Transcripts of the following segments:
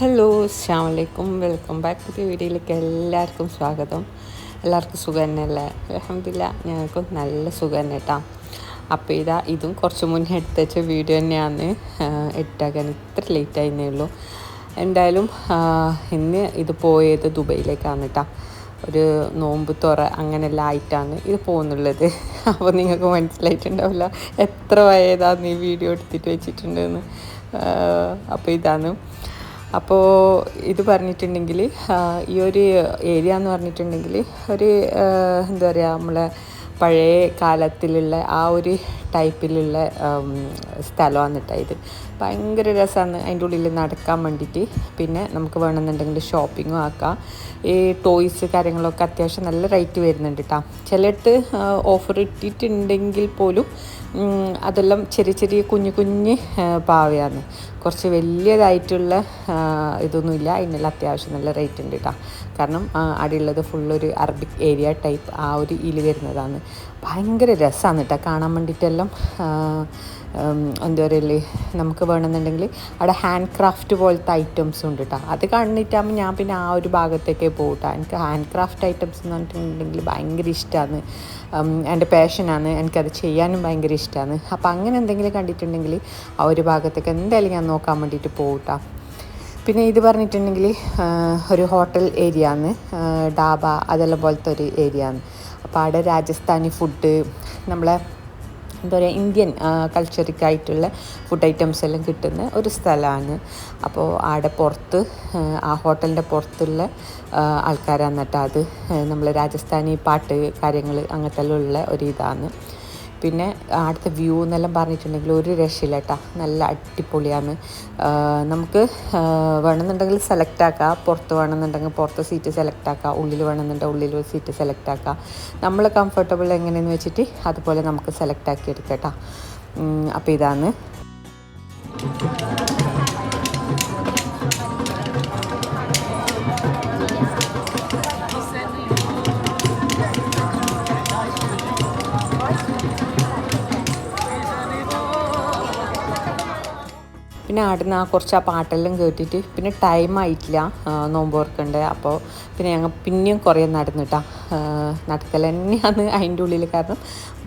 Hello അസ്സാമലൈക്കും welcome back പുതിയ വീഡിയോയിലേക്ക് എല്ലാവർക്കും സ്വാഗതം. എല്ലാവർക്കും സുഖം തന്നെയല്ലേ അലഹമില്ല ഞങ്ങൾക്കും നല്ല സുഖം തന്നെ കേട്ടോ അപ്പോൾ ഇതാ ഇതും കുറച്ച് മുന്നേ എടുത്ത് വെച്ച വീഡിയോ തന്നെയാണ്. എട്ടാകാൻ ഇത്ര ലേറ്റ് ആയിരുന്നേ ഉള്ളൂ. എന്തായാലും ഇന്ന് ഇത് പോയത് ദുബൈയിലേക്കാണ് കേട്ടോ ഒരു നോമ്പ് തുറ അങ്ങനെയെല്ലാം ആയിട്ടാണ് ഇത് പോകുന്നുള്ളത്. അപ്പോൾ നിങ്ങൾക്ക് മനസ്സിലായിട്ടുണ്ടാവില്ല എത്ര വയതാന്ന് ഈ വീഡിയോ എടുത്തിട്ട് വെച്ചിട്ടുണ്ടെന്ന്. അപ്പോൾ ഇതാണ് അപ്പോൾ ഇത് പറഞ്ഞിട്ടുണ്ടെങ്കിൽ ഈ ഒരു ഏരിയ എന്ന് പറഞ്ഞിട്ടുണ്ടെങ്കിൽ ഒരു എന്താ പറയുക നമ്മളെ പഴയ കാലത്തിലുള്ള ആ ഒരു ടൈപ്പിലുള്ള സ്ഥലമാണ് കേട്ടോ ഇത്. ഭയങ്കര രസമാണ് അതിന്റെ ഉള്ളിൽ നടക്കാൻ വേണ്ടിയിട്ട്. പിന്നെ നമുക്ക് വേണമെന്നുണ്ടെങ്കിൽ ഷോപ്പിങ്ങും ആക്കാം. ഈ ടോയ്സ് കാര്യങ്ങളൊക്കെ അത്യാവശ്യം നല്ല റേറ്റ് വരുന്നുണ്ട് കേട്ടോ. ചിലയിടത്ത് ഓഫർ ഇട്ടിട്ടുണ്ടെങ്കിൽ പോലും അതെല്ലാം ചെറിയ ചെറിയ കുഞ്ഞു കുഞ്ഞ് പാവയാണ്. കുറച്ച് വലിയതായിട്ടുള്ള ഇതൊന്നുമില്ല. അതിനെല്ലാം അത്യാവശ്യം നല്ല റേറ്റ് ഉണ്ട് കേട്ടോ. കാരണം അടിയുള്ളത് ഫുള്ളൊരു അറബിക് ഏരിയ ടൈപ്പ് ആ ഒരു ഇതിൽ വരുന്നതാണ്. ഭയങ്കര രസമാണ് കേട്ടോ കാണാൻ വേണ്ടിയിട്ടെല്ലാം ഉം, എന്താ പറയല്ലേ നമുക്ക് വേണമെന്നുണ്ടെങ്കിൽ അവിടെ ഹാൻഡ് ക്രാഫ്റ്റ് പോലത്തെ ഐറ്റംസ് ഉണ്ട് കേട്ടോ അത് കണ്ടിട്ടാകുമ്പോൾ ഞാൻ പിന്നെ ആ ഒരു ഭാഗത്തേക്കേ പോകട്ടോ എനിക്ക് ഹാൻഡ് ക്രാഫ്റ്റ് ഐറ്റംസ് എന്ന് പറഞ്ഞിട്ടുണ്ടെങ്കിൽ ഭയങ്കര ഇഷ്ടമാണ് എന്റെ പാഷനാണ് എനിക്കത് ചെയ്യാനും ഭയങ്കര ഇഷ്ടമാണ് അപ്പോൾ അങ്ങനെ എന്തെങ്കിലും കണ്ടിട്ടുണ്ടെങ്കിൽ ആ ഒരു ഭാഗത്തേക്ക് എന്തായാലും ഞാൻ നോക്കാൻ വേണ്ടിയിട്ട് പോകട്ടോ പിന്നെ ഇത് പറഞ്ഞിട്ടുണ്ടെങ്കിൽ ഒരു ഹോട്ടൽ ഏരിയ ആണ്. ഡാബ അതെല്ലാം പോലത്തെ ഒരു ഏരിയ ആണ്. അപ്പോൾ അവിടെ രാജസ്ഥാനി ഫുഡ് നമ്മളെ എന്താ പറയുക ഇന്ത്യൻ കൾച്ചറിക്കായിട്ടുള്ള ഫുഡ് ഐറ്റംസ് എല്ലാം കിട്ടുന്ന ഒരു സ്ഥലമാണ്. അപ്പോൾ ആടെ പുറത്ത് ആ, ഹോട്ടലിന്റെ പുറത്തുള്ള ആൾക്കാരാണ് കേട്ടോ അത് നമ്മൾ രാജസ്ഥാനി പാട്ട് കാര്യങ്ങൾ അങ്ങനത്തെ ഉള്ള ഒരു ഇതാണ് പിന്നെ അവിടുത്തെ വ്യൂ എന്നെല്ലാം പറഞ്ഞിട്ടുണ്ടെങ്കിൽ ഒരു രക്ഷയില്ല കേട്ടോ നല്ല അടിപൊളിയാണ്. നമുക്ക് വേണമെന്നുണ്ടെങ്കിൽ സെലക്ട് ആക്കാം. പുറത്ത് വേണമെന്നുണ്ടെങ്കിൽ പുറത്ത് സീറ്റ് സെലക്ട് ആക്കാം. ഉള്ളിൽ വേണമെന്നുണ്ടെങ്കിൽ ഉള്ളിൽ സീറ്റ് സെലക്ട് ആക്കാം. നമ്മൾ കംഫർട്ടബിൾ എങ്ങനെയെന്ന് വെച്ചിട്ട് അതുപോലെ നമുക്ക് സെലക്ട് ആക്കി എടുക്കാം കേട്ടോ അപ്പോൾ ഇതാണ്. പിന്നെ ആടുന്ന ആ കുറച്ച് ആ പാട്ടെല്ലാം കേട്ടിട്ട് പിന്നെ ടൈം ആയിട്ടില്ല. നോമ്പ് ഓർക്കണ്ടേ അപ്പോൾ പിന്നെ ഞങ്ങൾ പിന്നെയും കുറേ നടന്നിട്ടാ നടക്കൽ തന്നെയാണ് അതിന്റെ ഉള്ളിൽ കാരണം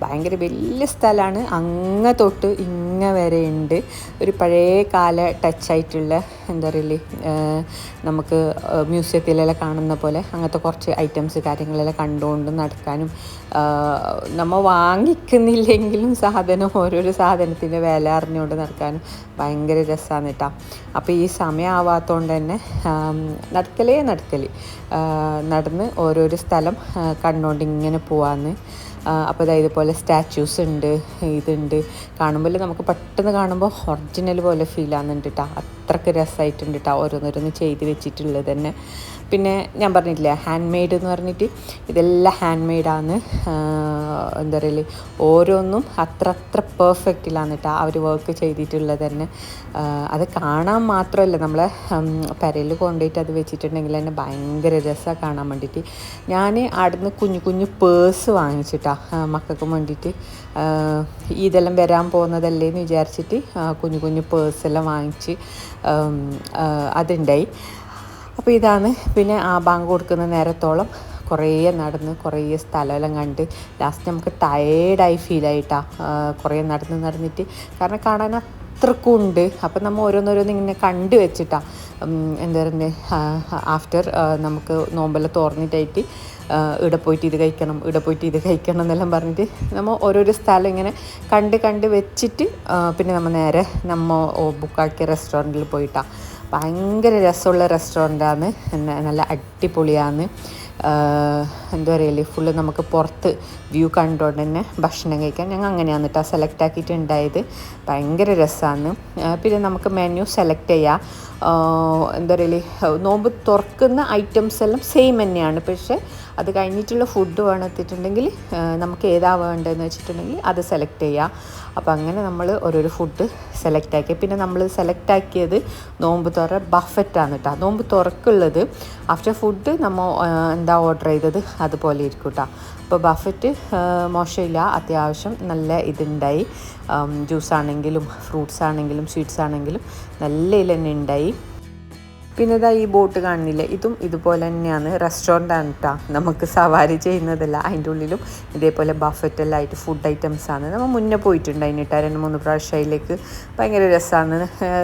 ഭയങ്കര വലിയ സ്ഥലമാണ്. അങ്ങ തൊട്ട് ഇങ്ങ വരെ ഉണ്ട്. ഒരു പഴയ കാല ടച്ചായിട്ടുള്ള എന്താ പറയുക നമുക്ക് മ്യൂസിയത്തിലെല്ലാം കാണുന്ന പോലെ അങ്ങനത്തെ കുറച്ച് ഐറ്റംസ് കാര്യങ്ങളെല്ലാം കണ്ടുകൊണ്ട് നടക്കാനും നമ്മൾ വാങ്ങിക്കുന്നില്ലെങ്കിലും സാധനം ഓരോരോ സാധനത്തിന്റെ വില അറിഞ്ഞുകൊണ്ട് നടക്കാനും ഭയങ്കര രസമാണ് കേട്ടോ. അപ്പോൾ ഈ സമയമാവാത്തതുകൊണ്ട് തന്നെ നടക്കലേ നടക്കൽ നടന്ന് ഓരോരോ സ്ഥലം കണ്ടുകൊണ്ട് ഇങ്ങനെ പോവാന്ന്. അപ്പോൾ അതായത് ഇതുപോലെ സ്റ്റാച്യൂസ് ഉണ്ട് ഇതുണ്ട്. കാണുമ്പോൾ നമുക്ക് പെട്ടെന്ന് കാണുമ്പോൾ ഒറിജിനൽ പോലെ ഫീൽ ആകുന്നുണ്ട് കേട്ടോ അത്രയ്ക്ക് രസമായിട്ടുണ്ട് കേട്ടോ ഓരോന്നോരോന്ന് ചെയ്ത് വെച്ചിട്ടുള്ളത് തന്നെ. പിന്നെ ഞാൻ പറഞ്ഞിട്ടില്ലേ ഹാൻഡ് മെയ്ഡ് എന്ന് പറഞ്ഞിട്ട് ഇതെല്ലാം ഹാൻഡ് മെയ്ഡാണ് എന്താ പറയൽ ഓരോന്നും അത്ര അത്ര പെർഫെക്റ്റിലാണ് കേട്ടോ അവർ വർക്ക് ചെയ്തിട്ടുള്ളത് തന്നെ. അത് കാണാൻ മാത്രമല്ല നമ്മളെ പെരയിൽ കൊണ്ടുപോയിട്ട് അത് വെച്ചിട്ടുണ്ടെങ്കിൽ തന്നെ ഭയങ്കര രസമാണ് കാണാൻ വേണ്ടിയിട്ട് ഞാൻ അവിടുന്ന് കുഞ്ഞു കുഞ്ഞു പേഴ്സ് വാങ്ങിച്ചിട്ടാ മക്കൾക്ക് വേണ്ടിയിട്ട് ഇതെല്ലാം വരാൻ പോകുന്നതല്ലേ എന്ന് വിചാരിച്ചിട്ട് കുഞ്ഞു കുഞ്ഞു പേഴ്സെല്ലാം വാങ്ങിച്ച് അതുണ്ടായി. അപ്പോൾ ഇതാണ് പിന്നെ ആ ബാങ്ക് കൊടുക്കുന്ന നേരത്തോളം കുറേ നടന്ന് കുറേ സ്ഥലമെല്ലാം കണ്ട് ലാസ്റ്റ് നമുക്ക് ടയേർഡായി ഫീൽ ആയിട്ടാ കുറേ നടന്ന് നടന്നിട്ട്. കാരണം കാണാൻ അത്രക്കും ഉണ്ട്. അപ്പം നമ്മൾ ഓരോന്നോരോന്ന് ഇങ്ങനെ കണ്ടു വെച്ചിട്ടാ എന്താ പറയുക ആഫ്റ്റർ നമുക്ക് നോമ്പെല്ലാം തുറന്നിട്ടായിട്ട് ഇവിടെ പോയിട്ട് ഇത് കഴിക്കണം ഇവിടെ പോയിട്ട് ഇത് കഴിക്കണം എന്നെല്ലാം പറഞ്ഞിട്ട് നമ്മൾ ഓരോരോ സ്ഥലം ഇങ്ങനെ കണ്ട് കണ്ട് വെച്ചിട്ട് പിന്നെ നമ്മൾ നേരെ നമ്മൾ ബുക്കാക്കിയ റെസ്റ്റോറന്റിൽ പോയിട്ടാണ് ഭയങ്കര രസമുള്ള റെസ്റ്റോറന്റാണ് നല്ല അടിപൊളിയാണ് എന്താ പറയുക ഫുള്ള് നമുക്ക് പുറത്ത് വ്യൂ കണ്ടുകൊണ്ട് തന്നെ ഭക്ഷണം കഴിക്കാം ഞങ്ങൾ അങ്ങനെയാണ് കേട്ടോ സെലക്ട് ആക്കിയിട്ടുണ്ടായത്. ഭയങ്കര രസമാണ് പിന്നെ നമുക്ക് മെനു സെലക്ട് ചെയ്യാം. എന്താ പറയുക നോമ്പ് തുറക്കുന്ന ഐറ്റംസ് എല്ലാം സെയിം തന്നെയാണ്. പക്ഷേ അത് കഴിഞ്ഞിട്ടുള്ള ഫുഡ് വേണമെത്തിട്ടുണ്ടെങ്കിൽ നമുക്ക് ഏതാ വേണ്ടതെന്ന് വെച്ചിട്ടുണ്ടെങ്കിൽ അത് സെലക്ട് ചെയ്യാം. അപ്പോൾ അങ്ങനെ നമ്മൾ ഓരോരോ ഫുഡ് സെലക്ട് ആക്കി. പിന്നെ നമ്മൾ സെലക്ട് ആക്കിയത് നോമ്പ് തുറ ബഫറ്റാണ് കേട്ടോ നോമ്പ് തുറക്കുള്ളത് ആഫ്റ്റർ ഫുഡ് നമ്മൾ എന്താ ഓർഡർ ചെയ്തത് അതുപോലെ ഇരിക്കും കേട്ടോ അപ്പോൾ ബഫറ്റ് മോശമില്ല. അത്യാവശ്യം നല്ല ഇതുണ്ടായി. ജ്യൂസ് ആണെങ്കിലും ഫ്രൂട്ട്സ് ആണെങ്കിലും സ്വീറ്റ്സ് ആണെങ്കിലും നല്ല ഇതിൽ തന്നെ ഉണ്ടായി പിന്നെ ഇതാ ഈ ബോട്ട് കാണുന്നില്ലേ ഇതും ഇതുപോലെ തന്നെയാണ്. റെസ്റ്റോറന്റ് ആണ് കേട്ടോ നമുക്ക് സവാരി ചെയ്യുന്നതല്ല. അതിന്റെ ഉള്ളിലും ഇതേപോലെ ബഫറ്റെല്ലാം ആയിട്ട് ഫുഡ് ഐറ്റംസ് ആണ്. നമ്മൾ മുന്നേ പോയിട്ടുണ്ട് അതിനിട്ട് രണ്ട് മൂന്ന് പ്രാവശ്യം അതിലേക്ക് ഭയങ്കര രസമാണ്.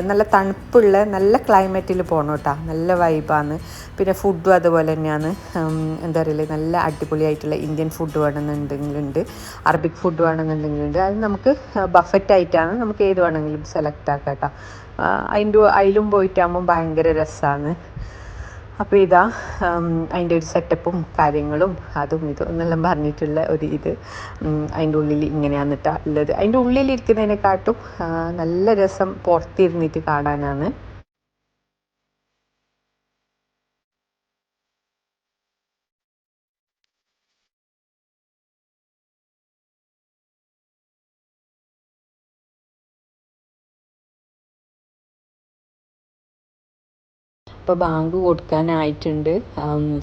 നല്ല തണുപ്പുള്ള നല്ല ക്ലൈമറ്റിൽ പോകണം കേട്ടോ നല്ല വൈബാണ് പിന്നെ ഫുഡും അതുപോലെ തന്നെയാണ്. എന്താ പറയുക നല്ല അടിപൊളിയായിട്ടുള്ള ഇന്ത്യൻ ഫുഡ് വേണമെന്നുണ്ടെങ്കിലുണ്ട്. അറബിക് ഫുഡ് വേണമെന്നുണ്ടെങ്കിലുണ്ട്. അത് നമുക്ക് ബഫറ്റ് ആയിട്ടാണ് നമുക്ക് ഏത് വേണമെങ്കിലും സെലക്ട് ആക്കാം കേട്ടോ. അതിന്റെ അതിലും പോയിട്ടാകുമ്പോൾ ഭയങ്കര രസമാണ് അപ്പോൾ ഇതാ അതിന്റെ ഒരു സെറ്റപ്പും കാര്യങ്ങളും അതും ഇതും എന്നെല്ലാം പറഞ്ഞിട്ടുള്ള ഒരു ഇത്. അതിന്റെ ഉള്ളിൽ ഇങ്ങനെയാണ് ഇട്ടാ ഉള്ളത്. അതിന്റെ ഉള്ളിലിരിക്കുന്നതിനെക്കാട്ടും നല്ല രസം പുറത്തിരുന്നിട്ട് കാണാനാണ്. ഇപ്പോൾ ബാങ്ക് കൊടുക്കാനായിട്ടുണ്ട്.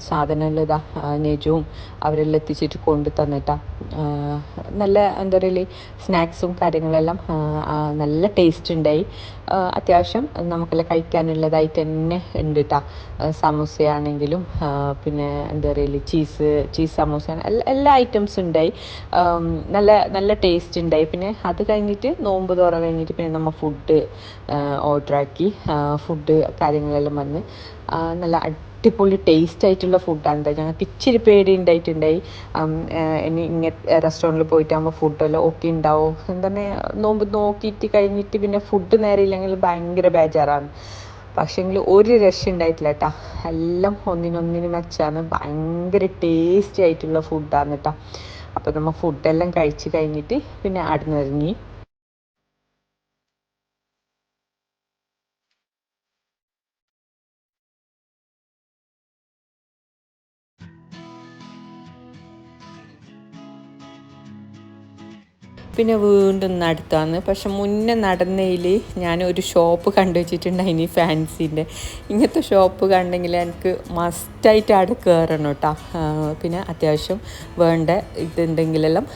സാധനമെല്ലാം ഇതാ നെജുവും അവരെല്ലാം എത്തിച്ചിട്ട് കൊണ്ട് തന്നിട്ടാ നല്ല എന്താ പറയുക സ്നാക്സും കാര്യങ്ങളെല്ലാം നല്ല ടേസ്റ്റ് ഉണ്ടായി അത്യാവശ്യം നമുക്കെല്ലാം കഴിക്കാനുള്ളതായിട്ട് തന്നെ ഉണ്ട് കേട്ടോ സമൂസയാണെങ്കിലും പിന്നെ എന്താ പറയുക ചീസ് ചീസ് സമൂസ എല്ലാ ഐറ്റംസും ഉണ്ടായി നല്ല നല്ല ടേസ്റ്റ് ഉണ്ടായി പിന്നെ അത് കഴിഞ്ഞിട്ട് നോമ്പ് തുറ കഴിഞ്ഞിട്ട് പിന്നെ നമ്മൾ ഫുഡ് ഓർഡറാക്കി ഫുഡ് കാര്യങ്ങളെല്ലാം വന്ന് നല്ല അടിപൊളി ടേസ്റ്റ് ആയിട്ടുള്ള ഫുഡാണ് ഞങ്ങൾക്ക് ഇച്ചിരി പേടി ഉണ്ടായിട്ടുണ്ടായി ഇനി ഇങ്ങനെ റെസ്റ്റോറന്റിൽ പോയിട്ടാകുമ്പോൾ ഫുഡെല്ലാം ഓക്കെ ഉണ്ടാവും തന്നെ നോമ്പ് നോക്കിയിട്ട് കഴിഞ്ഞിട്ട് പിന്നെ ഫുഡ് നേരെ ഇല്ലെങ്കിൽ ഭയങ്കര ബേജാറാണ്. പക്ഷേങ്കിൽ ഒരു രക്ഷ ഉണ്ടായിട്ടില്ല കേട്ടോ എല്ലാം ഒന്നിനൊന്നിന് വെച്ചാണ് ഭയങ്കര ടേസ്റ്റി ആയിട്ടുള്ള ഫുഡാണ് കേട്ടോ അപ്പോൾ നമ്മൾ ഫുഡെല്ലാം കഴിച്ച് കഴിഞ്ഞിട്ട് പിന്നെ അവിടെ ഇറങ്ങി. പിന്നെ വീണ്ടും നടത്താന്ന്. പക്ഷെ മുന്നേ നടന്നതിൽ ഞാൻ ഒരു ഷോപ്പ് കണ്ടു വെച്ചിട്ടുണ്ടായിനി ഫാൻസിന്റെ. ഇങ്ങനത്തെ ഷോപ്പ് കണ്ടെങ്കിൽ എനിക്ക് മസ്റ്റായിട്ട് അവിടെ കയറണം കേട്ടോ പിന്നെ അത്യാവശ്യം വേണ്ട ഇതുണ്ടെങ്കിലെല്ലാം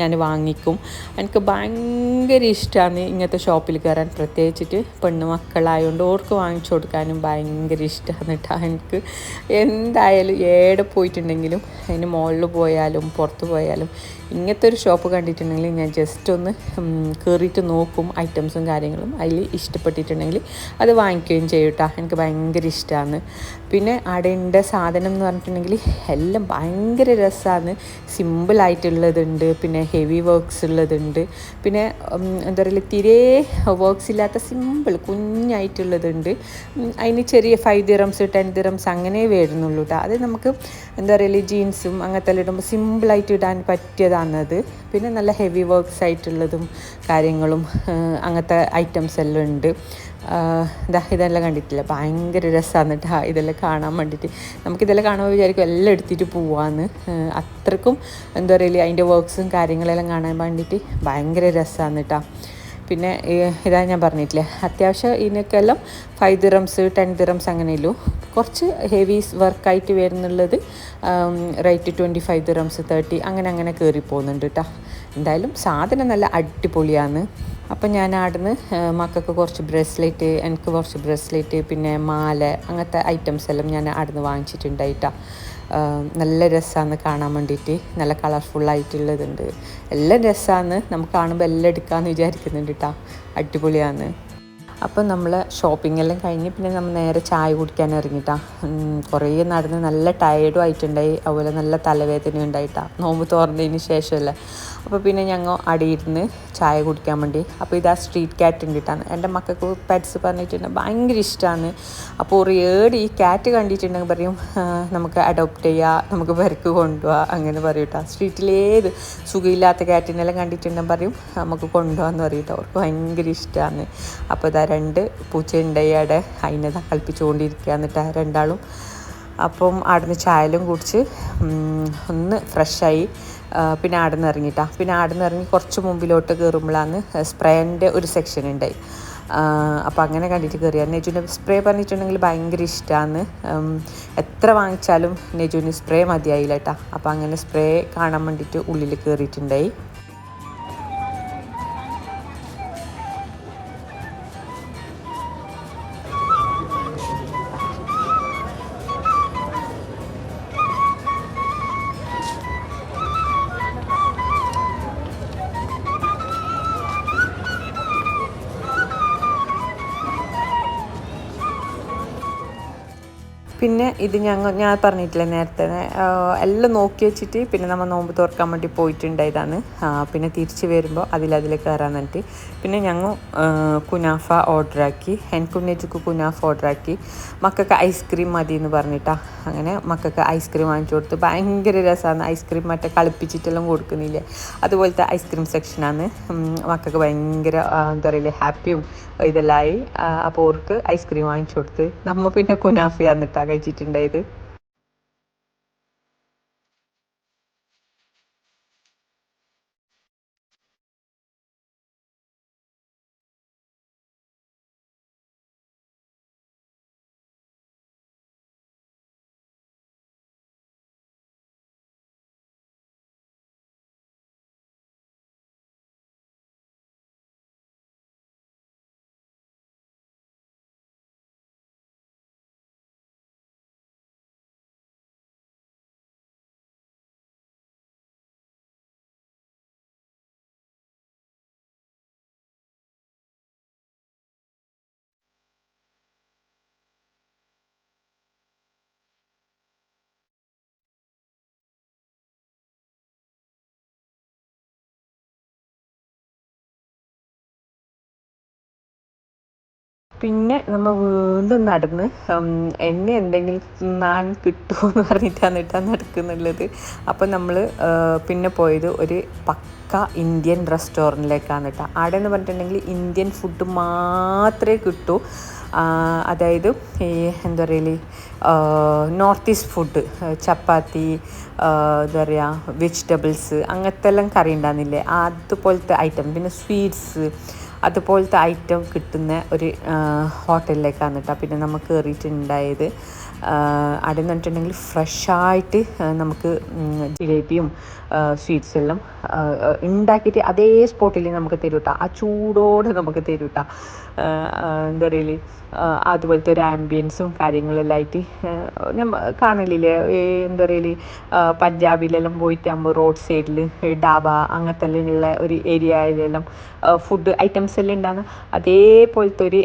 ഞാൻ വാങ്ങിക്കും. എനിക്ക് ഭയങ്കര ഇഷ്ടമാണ് ഇങ്ങനത്തെ ഷോപ്പിൽ കയറാൻ പ്രത്യേകിച്ചിട്ട് പെണ്ണ് മക്കളായതുകൊണ്ട് ഓർക്ക് വാങ്ങിച്ചു കൊടുക്കാനും ഭയങ്കര ഇഷ്ടമാണ് കേട്ടോ എനിക്ക് എന്തായാലും ഏടെ പോയിട്ടുണ്ടെങ്കിലും അതിന് മുകളിൽ പോയാലും പുറത്ത് പോയാലും ഇങ്ങനത്തെ ഒരു ഷോപ്പ് കണ്ടിട്ടുണ്ടെങ്കിൽ ഞാൻ ജസ്റ്റ് ഒന്ന് കയറിയിട്ട് നോക്കും ഐറ്റംസും കാര്യങ്ങളും അതിൽ ഇഷ്ടപ്പെട്ടിട്ടുണ്ടെങ്കിൽ അത് വാങ്ങിക്കുകയും ചെയ്യും കേട്ടോ. എനിക്ക് ഭയങ്കര ഇഷ്ടമാണ്. പിന്നെ അടേണ്ട സാധനം എന്ന് പറഞ്ഞിട്ടുണ്ടെങ്കിൽ എല്ലാം ഭയങ്കര രസമാണ്. സിമ്പിളായിട്ടുള്ളതുണ്ട് പിന്നെ ഹെവി വർക്ക്സ് ഉള്ളതുണ്ട് പിന്നെ എന്താ പറയുക തിരേ വർക്ക്സ് ഇല്ലാത്ത സിമ്പിൾ കുഞ്ഞായിട്ടുള്ളതുണ്ട്. അതിന് ചെറിയ ഫൈവ് ദിറംസ് ടെൻ ദിറംസ് അങ്ങനെ വരുന്നുള്ളൂ കേട്ടോ. അത് നമുക്ക് എന്താ പറയുക ജീൻസും അങ്ങനത്തെ എല്ലാം ഇടുമ്പോൾ സിമ്പിളായിട്ട് ഇടാൻ പറ്റിയതാണത്. പിന്നെ നല്ല ഹെവി വർക്ക്സ് ആയിട്ടുള്ളതും കാര്യങ്ങളും അങ്ങനത്തെ ഐറ്റംസ് എല്ലാം ഉണ്ട്. ഇതാ ഇതെല്ലാം കണ്ടിട്ടില്ല? ഭയങ്കര രസമാണ് കേട്ടോ ഇതെല്ലാം കാണാൻ വേണ്ടിയിട്ട് നമുക്കിതെല്ലാം കാണുമ്പോൾ വിചാരിക്കും എല്ലാം എടുത്തിട്ട് പോവാന്ന്. അത്രക്കും എന്താ പറയുക അതിന്റെ വർക്ക്സും കാര്യങ്ങളെല്ലാം കാണാൻ വേണ്ടിയിട്ട് ഭയങ്കര രസമാണ് കേട്ടോ പിന്നെ ഇതാ ഞാൻ പറഞ്ഞിട്ടില്ലേ അത്യാവശ്യം ഇതിനൊക്കെല്ലാം ഫൈവ് ദിറംസ് ടെൻ ദിറംസ് അങ്ങനെയല്ലോ കുറച്ച് ഹെവി വർക്കായിട്ട് വരുന്നുള്ളത് rate twenty five dirhams thirty അങ്ങനെ അങ്ങനെ കയറി പോകുന്നുണ്ട് കേട്ടോ എന്തായാലും സാധനം നല്ല അടിപൊളിയാണ്. അപ്പം ഞാൻ അവിടുന്ന് മക്കൾക്ക് കുറച്ച് ബ്രേസ്ലെറ്റ് എനിക്ക് കുറച്ച് ബ്രേസ്ലെറ്റ് പിന്നെ മാല അങ്ങനത്തെ ഐറ്റംസ് എല്ലാം ഞാൻ അവിടുന്ന് വാങ്ങിച്ചിട്ടുണ്ടായിട്ടാ നല്ല രസമാണ് കാണാൻ വേണ്ടിയിട്ട് നല്ല കളർഫുള്ളായിട്ടുള്ളതുണ്ട്. എല്ലാം രസമാണ് നമുക്ക് കാണുമ്പോൾ എല്ലാം എടുക്കാമെന്ന് വിചാരിക്കുന്നുണ്ട് കേട്ടോ അടിപൊളിയാണ് അപ്പം നമ്മൾ ഷോപ്പിംഗ് എല്ലാം കഴിഞ്ഞ് പിന്നെ നമ്മൾ നേരെ ചായ കുടിക്കാൻ ഇറങ്ങിട്ടാ. കുറേ നടന്ന് നല്ല ടയേർഡും ആയിട്ടുണ്ടായി. അതുപോലെ നല്ല തലവേദന ഉണ്ടായിട്ടാ. നോമ്പ് തുറന്നതിന് ശേഷമല്ലേ അപ്പോൾ പിന്നെ ഞങ്ങൾ അടിയിരുന്ന് ചായ കുടിക്കാൻ വേണ്ടി. അപ്പോൾ ഇതാ സ്ട്രീറ്റ് ക്യാറ്റ് ഉണ്ടിട്ടാണ് എന്റെ മക്കൾക്ക് പെറ്റ്സ് പറഞ്ഞിട്ടുണ്ട്. ഭയങ്കര ഇഷ്ടമാണ് അപ്പോൾ ഒരു ഈ ക്യാറ്റ് കണ്ടിട്ടുണ്ടെങ്കിൽ പറയും നമുക്ക് അഡോപ്റ്റ് ചെയ്യുക നമുക്ക് പെരക്ക് കൊണ്ടുപോകാം അങ്ങനെ പറയും കേട്ടോ സ്ട്രീറ്റിലേത് സുഖമില്ലാത്ത ക്യാറ്റിനെല്ലാം കണ്ടിട്ടുണ്ടെങ്കിൽ പറയും നമുക്ക് കൊണ്ടുപോകാമെന്ന് പറയും കേട്ടോ അവർക്ക് ഭയങ്കര ഇഷ്ടമാണ് അപ്പോൾ ഇതാ രണ്ട് പൂച്ചയുണ്ടായി അവിടെ അതിനെ കളിപ്പിച്ചുകൊണ്ടിരിക്കുക എന്നിട്ട് രണ്ടാളും. അപ്പം അവിടുന്ന് ചായലും കുടിച്ച് ഒന്ന് ഫ്രഷായി പിന്നെ ആടുന്ന് നിന്ന് ഇറങ്ങിയിട്ടാ പിന്നെ ആടുന്ന് ഇറങ്ങി കുറച്ച് മുമ്പിലോട്ട് കയറുമ്പോഴാണ് സ്പ്രേന്റെ ഒരു സെക്ഷൻ ഉണ്ടായി അപ്പോൾ അങ്ങനെ കണ്ടിട്ട് കയറിയാൽ നെജുവിന്റെ സ്പ്രേ പറഞ്ഞിട്ടുണ്ടെങ്കിൽ ഭയങ്കര ഇഷ്ടമാണ് എത്ര വാങ്ങിച്ചാലും നെജുവിന് സ്പ്രേ മതിയായില്ല കേട്ടോ അപ്പോൾ അങ്ങനെ സ്പ്രേ കാണാൻ വേണ്ടിയിട്ട് ഉള്ളിൽ കയറിയിട്ടുണ്ടായി ഇത് ഞങ്ങൾ ഞാൻ പറഞ്ഞിട്ടില്ല നേരത്തെ എല്ലാം നോക്കി വെച്ചിട്ട് പിന്നെ നമ്മൾ നോമ്പ് തുറക്കാൻ വേണ്ടി പോയിട്ടുണ്ടായതാണ്. പിന്നെ തിരിച്ച് വരുമ്പോൾ അതിലതിൽ കയറാൻ വേണ്ടി പിന്നെ ഞങ്ങൾ കുനാഫ ഓർഡറാക്കി എനിക്കുണ്ണേച്ചിക്ക് കുനാഫ ഓർഡറാക്കി. മക്കൾക്ക് ഐസ്ക്രീം മതി എന്ന് പറഞ്ഞിട്ടാ. അങ്ങനെ മക്കൾക്ക് ഐസ്ക്രീം വാങ്ങിച്ചു കൊടുത്ത്. ഭയങ്കര രസമാണ് ഐസ്ക്രീം മറ്റേ കളിപ്പിച്ചിട്ടെല്ലാം കൊടുക്കുന്നില്ലേ? അതുപോലത്തെ ഐസ്ക്രീം സെക്ഷനാണ് മക്കൾക്ക് ഭയങ്കര എന്താ പറയുക ഹാപ്പിയും ഇതെല്ലാമായി അപ്പോൾ അവർക്ക് ഐസ്ക്രീം വാങ്ങിച്ചു കൊടുത്ത്. നമ്മൾ പിന്നെ കുനാഫി എന്നിട്ടാണ് കഴിച്ചിട്ടുണ്ടായത് പിന്നെ നമ്മൾ വീണ്ടും നടന്ന് എന്നെ എന്തെങ്കിലും നാൻ കിട്ടുമോ എന്ന് പറഞ്ഞിട്ടാണ് കേട്ടോ നടക്കുന്നുള്ളത്. അപ്പം നമ്മൾ പിന്നെ പോയത് ഒരു പക്ക ഇന്ത്യൻ റെസ്റ്റോറന്റിലേക്കാണ് കേട്ടോ. അവിടെ എന്ന് പറഞ്ഞിട്ടുണ്ടെങ്കിൽ ഇന്ത്യൻ ഫുഡ് മാത്രമേ കിട്ടൂ. അതായത് ഈ എന്താ പറയൽ നോർത്ത് ഈസ്റ്റ് ഫുഡ് ചപ്പാത്തി എന്താ പറയുക വെജിറ്റബിൾസ് അങ്ങനത്തെ എല്ലാം കറി ഉണ്ടാകുന്നില്ലേ അതുപോലത്തെ ഐറ്റം. പിന്നെ സ്വീറ്റ്സ് അതുപോലത്തെ ഐറ്റം കിട്ടുന്ന ഒരു ഹോട്ടലിലേക്കാണ് കേട്ടോ. പിന്നെ നമുക്ക് കയറിയിട്ടുണ്ടായത് അവിടെ നിന്ന് പറഞ്ഞിട്ടുണ്ടെങ്കിൽ ഫ്രഷായിട്ട് നമുക്ക് ജിലേബിയും സ്വീറ്റ്സ് എല്ലാം ഉണ്ടാക്കിയിട്ട് അതേ സ്പോട്ടിൽ നമുക്ക് തരും കേട്ടോ ആ ചൂടോടെ നമുക്ക് തരും കേട്ടോ എന്താ പറയൽ? അതുപോലത്തെ ഒരു ആംബിയൻസും കാര്യങ്ങളെല്ലാം ആയിട്ട് ഞാൻ കാണലില്ലേ? എന്താ പറയൽ? പഞ്ചാബിലെല്ലാം പോയിട്ട് നമ്മൾ റോഡ് സൈഡിൽ ഡാബ അങ്ങനത്തെ ഉള്ള ഒരു ഏരിയയിലെല്ലാം ഫുഡ് ഐറ്റംസ് എല്ലാം ഉണ്ടാകുന്ന അതേപോലത്തെ ഒരു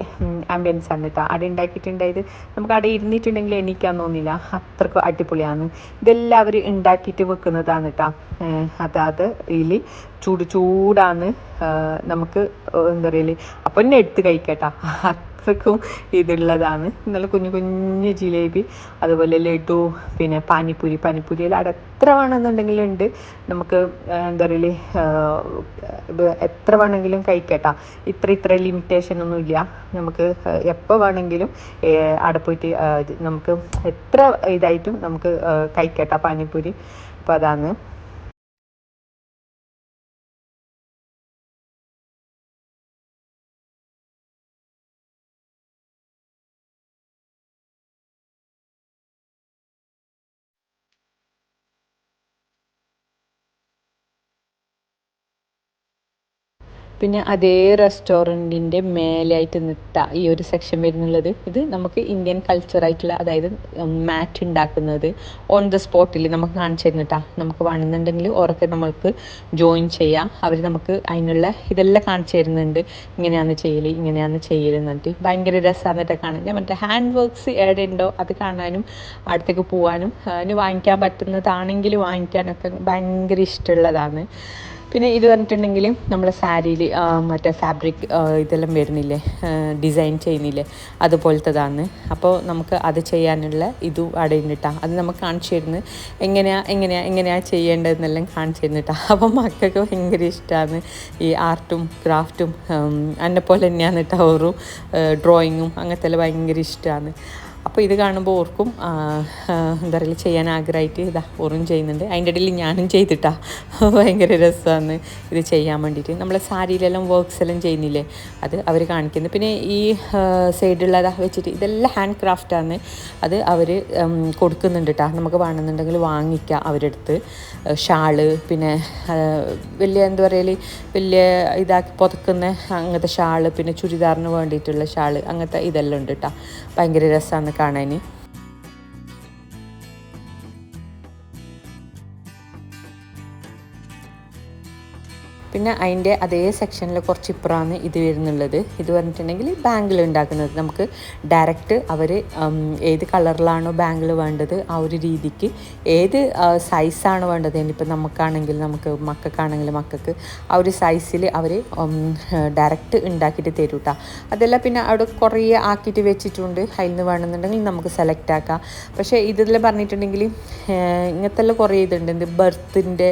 ആംബിയൻസ് ആണ് കേട്ടോ അവിടെ ഉണ്ടാക്കിയിട്ടുണ്ടായത് നമുക്ക് അവിടെ ഇരുന്നിട്ടുണ്ടെങ്കിൽ എണീക്കാൻ തോന്നില്ല. അത്രക്കും അടിപൊളിയാണ്. ഇതെല്ലാം അവർ ഉണ്ടാക്കിയിട്ട് വെക്കുന്നതാണ് കേട്ടോ അതാത് ഇതിൽ ചൂട് ചൂടാണ് നമുക്ക് എന്താ പറയൽ? അപ്പം തന്നെ എടുത്ത് കഴിക്കട്ടാ അത്രക്കും ഇതുള്ളതാണ് നല്ല കുഞ്ഞു കുഞ്ഞു ജിലേബി അതുപോലെ ലഡു പിന്നെ പാനിപ്പൂരി. പാനിപ്പൂരിയിൽ അവിടെ എത്ര വേണമെന്നുണ്ടെങ്കിലും ഉണ്ട്. നമുക്ക് എന്താ പറയൽ എത്ര വേണമെങ്കിലും കഴിക്കട്ടോ ഇത്ര ഇത്ര ലിമിറ്റേഷൻ ഒന്നും ഇല്ല. നമുക്ക് എപ്പോൾ വേണമെങ്കിലും അവിടെ പോയിട്ട് നമുക്ക് എത്ര ഇതായിട്ടും നമുക്ക് കഴിക്കട്ടോ പാനിപ്പൂരി. അപ്പോൾ അതാണ്. പിന്നെ അതേ റെസ്റ്റോറന്റിന്റെ മേലെയായിട്ട് നിട്ട ഈ ഒരു സെക്ഷൻ വരുന്നുള്ളത്. ഇത് നമുക്ക് ഇന്ത്യൻ കൾച്ചറായിട്ടുള്ള അതായത് മാറ്റ് ഉണ്ടാക്കുന്നത് ഓൺ ദ സ്പോട്ടിൽ നമുക്ക് കാണിച്ചു തരുന്നിട്ടാ നമുക്ക് വേണമെന്നുണ്ടെങ്കിൽ ഉറക്കെ നമ്മൾക്ക് ജോയിൻ ചെയ്യാം. അവർ നമുക്ക് അതിനുള്ള ഇതെല്ലാം കാണിച്ചു തരുന്നുണ്ട്. ഇങ്ങനെയാണ് ചെയ്യൽ ഇങ്ങനെയാണ് ചെയ്യൽ എന്നിട്ട്. ഭയങ്കര രസമാണെന്നിട്ട് കാണാൻ. ഞാൻ മറ്റേ ഹാൻഡ് വർക്ക്സ് എവിടെ ഉണ്ടോ അത് കാണാനും അടുത്തേക്ക് പോകാനും അതിന് വാങ്ങിക്കാൻ പറ്റുന്നതാണെങ്കിൽ വാങ്ങിക്കാനൊക്കെ ഭയങ്കര ഇഷ്ടമുള്ളതാണ്. പിന്നെ ഇത് പറഞ്ഞിട്ടുണ്ടെങ്കിൽ നമ്മൾ സാരിയിൽ മറ്റേ ഫാബ്രിക് ഇതെല്ലാം വരുന്നില്ലേ ഡിസൈൻ ചെയ്യുന്നില്ലേ അതുപോലത്തതാണ്. അപ്പോൾ നമുക്ക് അത് ചെയ്യാനുള്ള ഇതും അവിടെ ഉണ്ടിട്ടാണ് അത് നമുക്ക് കാണിച്ചു തരുന്നു. എങ്ങനെയാണ് എങ്ങനെയാണ് എങ്ങനെയാണ് ചെയ്യേണ്ടതെന്നെല്ലാം കാണിച്ചു തരുന്നിട്ടാ അപ്പോൾ മക്കൾക്ക് ഭയങ്കര ഇഷ്ടമാണ് ഈ ആർട്ടും ക്രാഫ്റ്റും എന്നെ പോലെ തന്നെയാണ് കേട്ടോ ഓറും ഡ്രോയിങ്ങും അങ്ങനത്തെ എല്ലാം ഭയങ്കര ഇഷ്ടമാണ് അപ്പോൾ ഇത് കാണുമ്പോൾ ഓർക്കും എന്താ പറയുക ചെയ്യാൻ ആഗ്രഹമായിട്ട് ഇതാ ഓറും ചെയ്യുന്നുണ്ട്. അതിന്റെ ഇടയിൽ ഞാനും ചെയ്തിട്ടാ. ഭയങ്കര രസമാണ് ഇത് ചെയ്യാൻ വേണ്ടിയിട്ട്. നമ്മൾ സാരിയിലെല്ലാം വർക്ക്സ് എല്ലാം ചെയ്യുന്നില്ലേ? അത് അവർ കാണിക്കുന്നത് പിന്നെ ഈ സൈഡിലുള്ളതാ വെച്ചിട്ട് ഇതെല്ലാം ഹാൻഡ് ക്രാഫ്റ്റാണ് അത് അവർ കൊടുക്കുന്നുണ്ട് കേട്ടോ നമുക്ക് വേണമെന്നുണ്ടെങ്കിൽ വാങ്ങിക്കാം അടുത്ത് ഷാൾ പിന്നെ വലിയ എന്താ പറയുക വലിയ ഇതാക്കി പുതക്കുന്ന അങ്ങനത്തെ ഷാൾ പിന്നെ ചുരിദാറിന് വേണ്ടിയിട്ടുള്ള ഷാൾ അങ്ങനത്തെ ഇതെല്ലാം ഉണ്ട് കേട്ടോ ഭയങ്കര രസമാണ് കാണാൻ പിന്നെ അതിന്റെ അതേ സെക്ഷനിൽ കുറച്ച് ഇപ്പുറമാണ് ഇത് വരുന്നുള്ളത്. ഇത് പറഞ്ഞിട്ടുണ്ടെങ്കിൽ ബാങ്കിൽ ഉണ്ടാക്കുന്നത്. നമുക്ക് ഡയറക്റ്റ് അവർ ഏത് കളറിലാണോ ബാങ്കിൽ വേണ്ടത് ആ ഒരു രീതിക്ക് ഏത് സൈസാണ് വേണ്ടത്. ഇനിയിപ്പോൾ നമുക്കാണെങ്കിൽ നമുക്ക് മക്കൾക്കാണെങ്കിൽ മക്കൾക്ക് ആ ഒരു സൈസിൽ അവർ ഡയറക്റ്റ് ഉണ്ടാക്കിയിട്ട് തരും കേട്ടോ അതെല്ലാം പിന്നെ അവിടെ കുറേ ആക്കിയിട്ട് വെച്ചിട്ടുണ്ട്. അതിൽ നിന്ന് വേണമെന്നുണ്ടെങ്കിൽ നമുക്ക് സെലക്ട് ആക്കാം. പക്ഷേ ഇതിൽ പറഞ്ഞിട്ടുണ്ടെങ്കിൽ ഇങ്ങനത്തെ കുറേ ഇതുണ്ട്. ബർത്തിന്റെ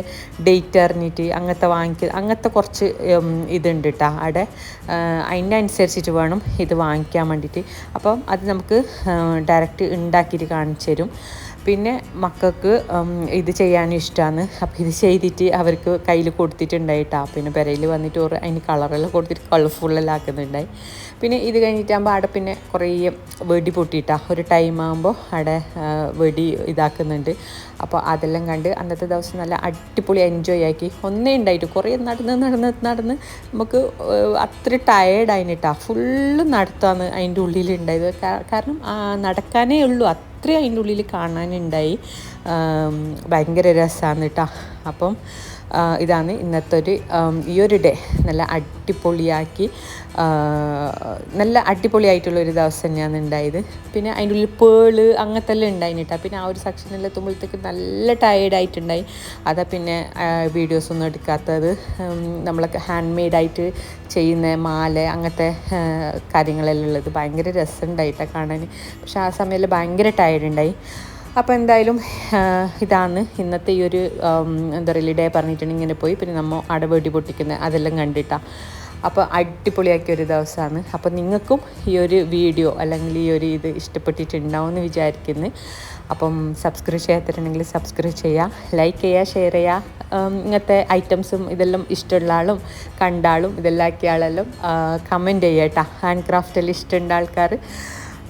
ഡേറ്റ് അറിഞ്ഞിട്ട് അങ്ങനത്തെ വാങ്ങിക്കുക അങ്ങനത്തെ കുറച്ച് ഇതുണ്ട് കേട്ടോ അവിടെ. അതിന്റെ അനുസരിച്ചിട്ട് വേണം ഇത് വാങ്ങിക്കാൻ വേണ്ടിയിട്ട്. അപ്പം അത് നമുക്ക് ഡയറക്റ്റ് ഉണ്ടാക്കിയിട്ട് കാണിച്ചു തരും പിന്നെ മക്കൾക്ക് ഇത് ചെയ്യാനും ഇഷ്ടമാണ് അപ്പോൾ ഇത് ചെയ്തിട്ട് അവർക്ക് കയ്യിൽ കൊടുത്തിട്ടുണ്ടായിട്ടാ പിന്നെ പെരയിൽ വന്നിട്ട് ഒരു അതിന് കളറെല്ലാം കൊടുത്തിട്ട് കളർഫുള്ളെല്ലാം ആക്കുന്നുണ്ടായി. പിന്നെ ഇത് കഴിഞ്ഞിട്ടാകുമ്പോൾ അവിടെ പിന്നെ കുറേ വെടി പൊട്ടിയിട്ടാ ഒരു ടൈം ആകുമ്പോൾ അവിടെ വെടി ഇതാക്കുന്നുണ്ട്. അപ്പോൾ അതെല്ലാം കണ്ട് അന്നത്തെ ദിവസം നല്ല അടിപൊളി എൻജോയ് ആക്കി. ഒന്നേ ഉണ്ടായിട്ട്. കുറേ നടന്ന് നടന്ന് നടന്ന് നമുക്ക് അത്ര ടയേർഡ് ആയിട്ടാ ഫുള്ള് നടത്താന്ന് അതിന്റെ ഉള്ളിലുണ്ടായത്. കാരണം നടക്കാനേ ഉള്ളൂ. അത്രയും അതിന്റെ ഉള്ളിൽ കാണാനുണ്ടായി. ഭയങ്കര രസമാണ് കേട്ടോ അപ്പം ഇതാണ് ഇന്നത്തെ ഒരു ഈ ഒരു ഡേ നല്ല അടിപൊളിയാക്കി നല്ല അടിപൊളിയായിട്ടുള്ള ഒരു ദിവസം തന്നെയാണ് ഉണ്ടായത്. പിന്നെ അതിന്റെ ഉള്ളിൽ പേൾ അങ്ങനത്തെ എല്ലാം ഉണ്ടായിന് കേട്ടോ പിന്നെ ആ ഒരു സെക്ഷനിൽ എത്തുമ്പോഴത്തേക്ക് നല്ല ടയേർഡായിട്ടുണ്ടായി അതാ പിന്നെ വീഡിയോസ് ഒന്നും എടുക്കാത്തത്. നമ്മളൊക്കെ ഹാൻഡ് മെയ്ഡായിട്ട് ചെയ്യുന്ന മാല അങ്ങനത്തെ കാര്യങ്ങളെല്ലാം ഉള്ളത്. ഭയങ്കര രസമുണ്ടായിട്ടാണ് കാണാൻ പക്ഷെ ആ സമയത്ത് ഭയങ്കര ടയേർഡ് ഉണ്ടായി. അപ്പോൾ എന്തായാലും ഇതാണ് ഇന്നത്തെ ഈ ഒരു എന്താ പറയുക ഡേ പറഞ്ഞിട്ടുണ്ടെങ്കിൽ ഇങ്ങനെ പോയി. പിന്നെ നമ്മൾ അടവെടി പൊട്ടിക്കുന്ന അതെല്ലാം കണ്ടിട്ടാണ് അപ്പോൾ അടിപൊളിയാക്കിയ ഒരു ദിവസമാണ്. അപ്പോൾ നിങ്ങൾക്കും ഈ ഒരു വീഡിയോ അല്ലെങ്കിൽ ഈ ഒരു ഇത് ഇഷ്ടപ്പെട്ടിട്ടുണ്ടാവും എന്ന് വിചാരിക്കുന്നു. അപ്പം സബ്സ്ക്രൈബ് ചെയ്യാത്തിട്ടുണ്ടെങ്കിൽ സബ്സ്ക്രൈബ് ചെയ്യുക ലൈക്ക് ചെയ്യുക ഷെയർ ചെയ്യുക ഇങ്ങനത്തെ ഐറ്റംസും ഇതെല്ലാം ഇഷ്ടമുള്ള ആളും കണ്ട ആളും ഇതെല്ലാം ആക്കിയ ആളെല്ലാം കമന്റ് ചെയ്യട്ടാ ഹാൻഡ് ക്രാഫ്റ്റെല്ലാം ഇഷ്ടമുണ്ട് ആൾക്കാർ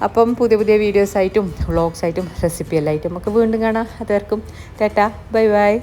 അപ്പം പുതിയ പുതിയ വീഡിയോസായിട്ടും വ്ളോഗ്സായിട്ടും വ്ളോഗ്സ് ആയിട്ടും റെസിപ്പി എല്ലാം ആയിട്ടും നമുക്ക് വീണ്ടും കാണാം. അതുവർക്കും ടാറ്റ. Bye bye.